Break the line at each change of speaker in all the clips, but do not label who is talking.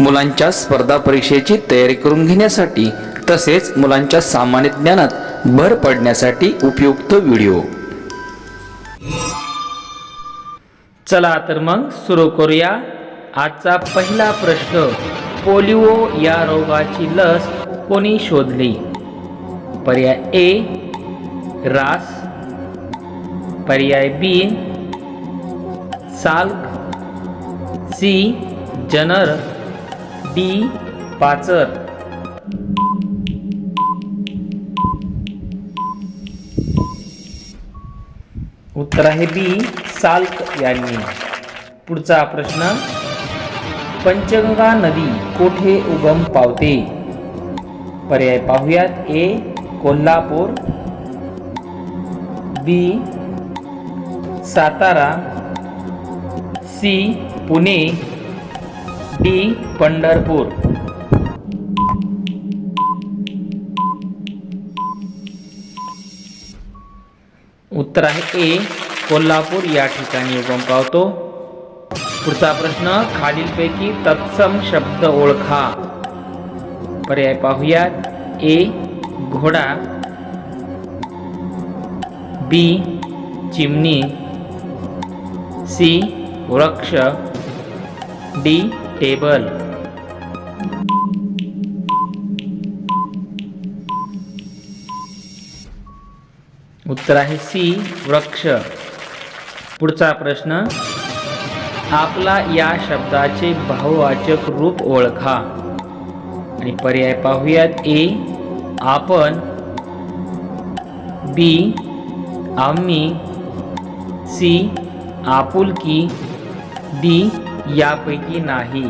मुलांच्या स्पर्धा परीक्षेची तयारी करून घेण्यासाठी तसेच मुलांच्या सामान्य ज्ञानात भर पडण्यासाठी उपयुक्त व्हिडिओ.
चला तर मग सुरू करूया आजचा पहिला प्रश्न. पोलिओ या रोगाची लस कोणी शोधली? पर्याय ए रास. पर्याय B Salk. C Jenner. D पाचर. उत्तर आहे बी साल्क यांनी. पुढचा प्रश्न पंचगंगा नदी कोठे उगम पावते? पर्याय पाहूयात A Kolhapur B Satara C Pune D Pandharpur. उत्तर आहे ए कोल्हापूर. या ठिकाणी उगम पावतो पुढचा प्रश्न खालीलपैकी तत्सम शब्द ओळखा. पर्याय पाहूयात. ए घोडा. बी चिमणी. सी वृक्ष. D table. उत्तर आहे सी वृक्ष. पुढचा प्रश्न आपला या शब्दाचे भाववाचक रूप ओळखा. आणि पर्याय पाहूयात ए आपण बी आम्ही सी आपुलकी डी यापैकी नाही.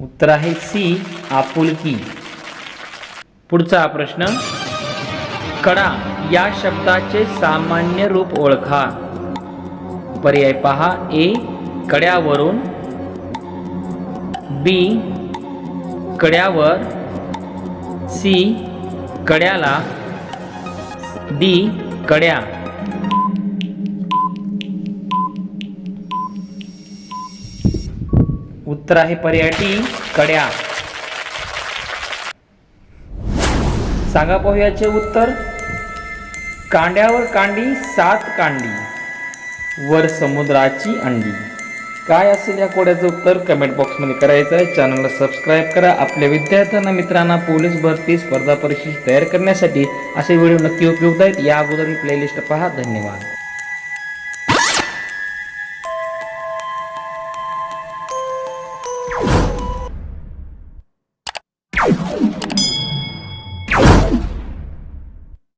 उत्तर आहे सी आपुलकी. पुढचा प्रश्न कडा या शब्दाचे सामान्य रूप ओळखा. पर्याय पहा ए कड्यावरून बी कड्यावर सी कड्याला डी कड्या. उत्तर आहे पर्याय टी कड्या. सांगा पाहूयाचे उत्तर. कांड्यावर कांडी सात कांडी. वर समुद्राची अंडी. काय असेल या कोड्याचं उत्तर कमेंट बॉक्समध्ये करायचं आहे. चॅनलला सबस्क्राईब करा. आपल्या विद्यार्थ्यांना मित्रांना पोलीस भरती स्पर्धा परीक्षेची तयार करण्यासाठी असे व्हिडिओ नक्की उपयुक्त आहेत. या अगोदर प्लेलिस्ट पहा. धन्यवाद.